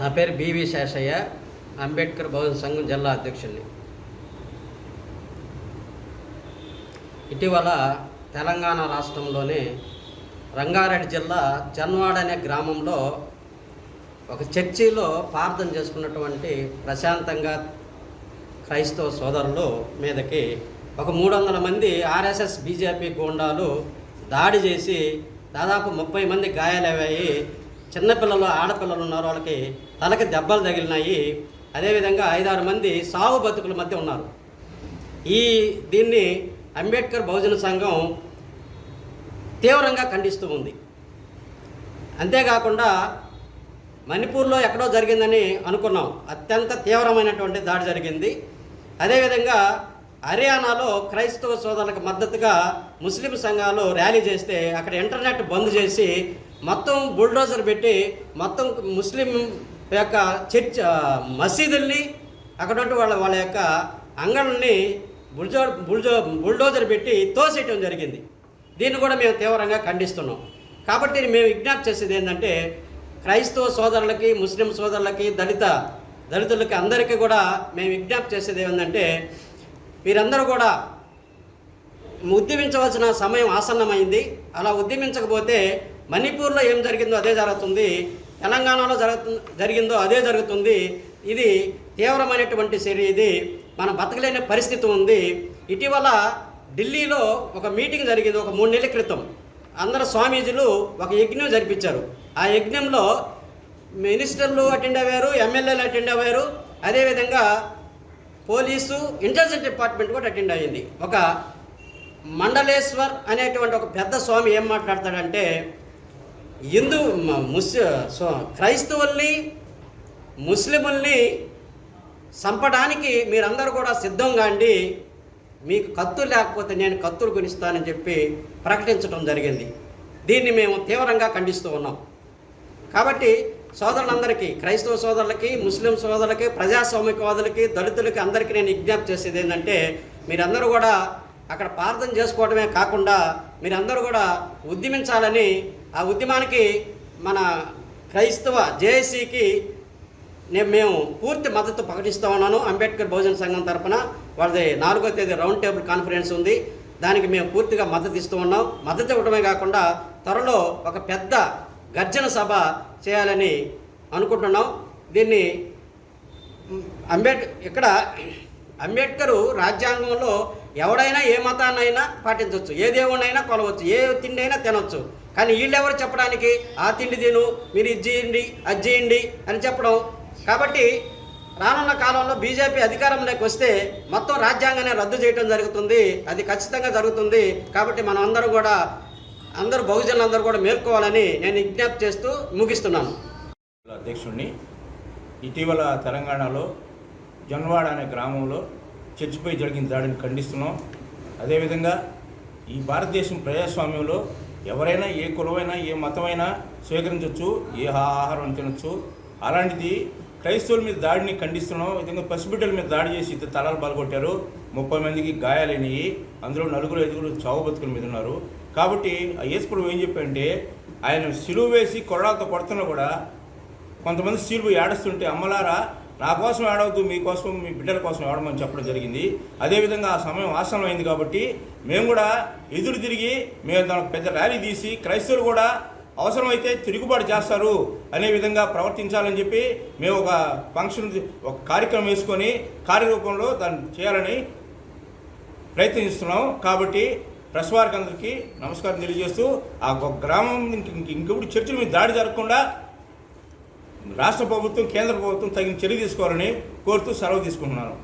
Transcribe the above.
నా పేరు బివి శేషయ్య అంబేద్కర్ బౌద్ధ సంఘం జిల్లా అధ్యక్షుడిని ఇటీవల తెలంగాణ రాష్ట్రంలోని రంగారెడ్డి జిల్లా చన్వాడ అనే గ్రామంలో ఒక చర్చిలో ప్రార్థన చేసుకున్నటువంటి ప్రశాంతంగా క్రైస్తవ సోదరులు మీదకి ఒక మూడు వందల మంది ఆర్ఎస్ఎస్ బీజేపీ గోండాలు దాడి చేసి దాదాపు ముప్పై మంది గాయాలయ్యాయి. చిన్నపిల్లలు ఆడపిల్లలు ఉన్నారు వాళ్ళకి తలకి దెబ్బలు తగిలినాయి. అదేవిధంగా ఐదారు మంది సావు బతుకుల మధ్య ఉన్నారు. ఈ దీన్ని అంబేద్కర్ బహుజన సంఘం తీవ్రంగా ఖండిస్తూ ఉంది. అంతేకాకుండా మణిపూర్లో ఎక్కడో జరిగిందని అనుకున్నాం. అత్యంత తీవ్రమైనటువంటి దాడి జరిగింది. అదేవిధంగా హర్యానాలో క్రైస్తవ సోదరులకు మద్దతుగా ముస్లిం సంఘాలు ర్యాలీ చేస్తే అక్కడ ఇంటర్నెట్ బంద్ చేసి మొత్తం బుల్డోజర్ పెట్టి మొత్తం ముస్లిం యొక్క చర్చ్ మసీదుల్ని అక్కడ వాళ్ళ వాళ్ళ యొక్క అంగళ్ళని బుల్జో బుల్జో బుల్డోజర్ పెట్టి తోసేయటం జరిగింది. దీన్ని కూడా మేము తీవ్రంగా ఖండిస్తున్నాం. కాబట్టి మేము విజ్ఞప్తి చేసేది ఏంటంటే క్రైస్తవ సోదరులకి ముస్లిం సోదరులకి దళిత దళితులకి అందరికీ కూడా మేము విజ్ఞప్తి చేసేది ఏంటంటే మీరందరూ కూడా ఉద్యమించవలసిన సమయం ఆసన్నమైంది. అలా ఉద్యమించకపోతే మణిపూర్లో ఏం జరిగిందో అదే జరుగుతుంది. తెలంగాణలో జరుగుతు జరిగిందో అదే జరుగుతుంది. ఇది తీవ్రమైనటువంటి చర్య ఇది. మనం బతకలేని పరిస్థితి ఉంది. ఇటీవల ఢిల్లీలో ఒక మీటింగ్ జరిగింది ఒక మూడు నెలల క్రితం. అందరు స్వామీజీలు ఒక యజ్ఞం జరిపించారు. ఆ యజ్ఞంలో మినిస్టర్లు అటెండ్ అయ్యారు ఎమ్మెల్యేలు అటెండ్ అయ్యారు. అదేవిధంగా పోలీసు ఇంటెలిజెన్స్ డిపార్ట్మెంట్ కూడా అటెండ్ అయ్యింది. ఒక మండలేశ్వర్ అనేటువంటి ఒక పెద్ద స్వామి ఏం మాట్లాడతాడంటే హిందూ ముస్ సో క్రైస్తవుల్ని ముస్లిముల్ని చంపడానికి మీరందరూ కూడా సిద్ధంగా అండి. మీకు కత్తులు లేకపోతే నేను కత్తులు కొనిస్తానని చెప్పి ప్రకటించడం జరిగింది. దీన్ని మేము తీవ్రంగా ఖండిస్తూ ఉన్నాం. కాబట్టి సోదరులందరికీ క్రైస్తవ సోదరులకి ముస్లిం సోదరులకి ప్రజాస్వామికవాదులకి దళితులకి అందరికీ నేను విజ్ఞప్తి చేసేది ఏంటంటే మీరందరూ కూడా అక్కడ ప్రార్థన చేసుకోవడమే కాకుండా మీరందరూ కూడా ఉద్యమించాలని ఆ ఉద్యమానికి మన క్రైస్తవ జేఏసీకి నేను మేము పూర్తి మద్దతు ప్రకటిస్తూ ఉన్నాను. అంబేద్కర్ భోజన సంఘం తరపున వాళ్ళది నాలుగో తేదీ రౌండ్ టేబుల్ కాన్ఫరెన్స్ ఉంది. దానికి మేము పూర్తిగా మద్దతు ఇస్తూ ఉన్నాం. మద్దతు ఇవ్వడమే కాకుండా త్వరలో ఒక పెద్ద గర్జన సభ చేయాలని అనుకుంటున్నాం. దీన్ని మ్, అంబేడ్ ఇక్కడ అంబేద్కరు రాజ్యాంగంలో ఎవడైనా ఏ మతాన్నైనా పాటించవచ్చు. ఏ దేవుడినైనా కొలవచ్చు. ఏ తిండి అయినా తినవచ్చు కానీ వీళ్ళెవరు చెప్పడానికి? ఆ తిండి తిను మీరు ఇది చేయండి అది చేయండి అని చెప్పడం. కాబట్టి రానున్న కాలంలో బీజేపీ అధికారంలోకి వస్తే మొత్తం రాజ్యాంగాన్ని రద్దు చేయడం జరుగుతుంది. అది ఖచ్చితంగా జరుగుతుంది. కాబట్టి మనం అందరూ కూడా అందరూ బహుజనులందరూ కూడా మేల్కోవాలని నేను విజ్ఞప్తి చేస్తూ ముగిస్తున్నాను. అధ్యక్షుడిని. ఇటీవల తెలంగాణలో జొన్నవాడ అనే గ్రామంలో చర్చిపై జరిగిన దాడిని ఖండిస్తున్నాం. అదేవిధంగా ఈ భారతదేశం ప్రజాస్వామ్యంలో ఎవరైనా ఏ కులమైనా ఏ మతమైనా స్వీకరించవచ్చు ఏ ఆహారం తినొచ్చు. అలాంటిది క్రైస్తవుల మీద దాడిని ఖండిస్తున్నాం. విధంగా పసిబిడ్డల మీద దాడి చేసి ఇద్దరు తలాలు పాల్గొట్టారు. ముప్పై మందికి గాయాలైనవి. అందులో నలుగురు ఐదుగురు చావు బతుకుల మీద ఉన్నారు. కాబట్టి ఆ యేసుప్రభు ఏం చెప్పారంటే ఆయన సిలువ వేసి కొరడాలతో కొడుతున్నా కూడా కొంతమంది స్త్రీలు ఏడుస్తుంటే అమ్మలారా నా కోసం ఏడవద్దు మీకోసం మీ బిడ్డల కోసం ఏడమని చెప్పడం జరిగింది అదేవిధంగా ఆ సమయం ఆసనమైంది కాబట్టి మేము కూడా ఎదురు తిరిగి మేము దానికి పెద్ద ర్యాలీ తీసి క్రైస్తవులు కూడా అవసరమైతే తిరుగుబాటు చేస్తారు అనే విధంగా ప్రవర్తించాలని చెప్పి మేము ఒక ఫంక్షన్ ఒక కార్యక్రమం వేసుకొని కార్యరూపంలో దాన్ని చేయాలని ప్రయత్నిస్తున్నాం కాబట్టి ప్రెస్ వారికి అందరికీ నమస్కారం తెలియజేస్తూ ఆ గ్రామం ఇంక- ఇంకొకటి చర్చల మీద దాడి జరగకుండా రాష్ట్ర ప్రభుత్వం కేంద్ర ప్రభుత్వం తగిన చర్య తీసుకోవాలని కోరుతూ సెలవు తీసుకుంటున్నాను.